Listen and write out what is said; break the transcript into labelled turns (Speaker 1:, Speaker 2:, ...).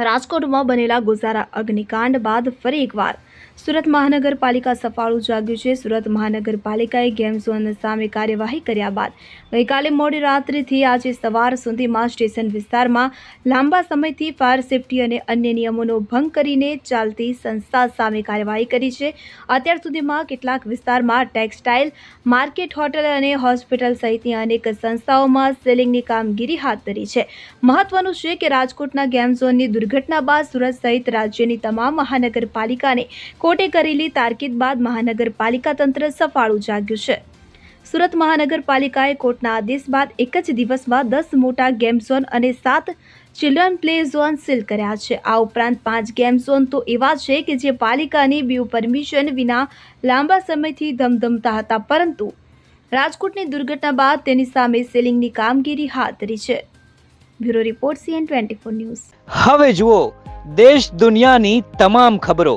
Speaker 1: રાજકોટમાં બનેલા ગુજારા અગ્નિકાંડ બાદ ફરી એકવાર સુરત મહાનગરપાલિકા સફાળું જાગ્યું છે. સુરત મહાનગરપાલિકાએ ગેમ ઝોન સામે કાર્યવાહી કર્યા બાદ ગઈકાલે મોડી રાત્રિથી આજે સવાર સુધીમાં સ્ટેશન વિસ્તારમાં લાંબા સમયથી ફાયર સેફટી અને અન્ય નિયમોનો ભંગ કરીને ચાલતી સંસ્થા સામે કાર્યવાહી કરી છે. અત્યાર સુધીમાં કેટલાક વિસ્તારમાં ટેક્સટાઇલ, માર્કેટ હોટલ અને હોસ્પિટલ સહિતની અનેક સંસ્થાઓમાં સેલિંગની કામગીરી હાથ ધરી છે. મહત્વનું છે કે રાજકોટના ગેમ ઝોનની દુર્ઘટના બાદ સુરત સહિત રાજ્યની તમામ મહાનગરપાલિકાને કોર્ટે કરેલી તારકીદ બાદ મહાનગરપાલિકા તંત્ર સફાળું જાગ્યું છે. સુરત મહાનગરપાલિકાએ કોર્ટના આદેશ બાદ એક જ દિવસમાં દસ મોટા ગેમ ઝોન અને સાત ચિલ્ડ્રન પ્લે ઝોન સીલ કર્યા છે. આ ઉપરાંત પાંચ ગેમ ઝોન તો એવા છે કે જે પાલિકાની બીયુ પરમિશન વિના લાંબા સમયથી ધમધમતા હતા, પરંતુ રાજકોટની દુર્ઘટના બાદ તેની સામે સીલિંગની કામગીરી હાથ ધરી છે. Bureau report CN twenty four news.
Speaker 2: હવે જુઓ, દેશ દુનિયાની તમામ ખબરો.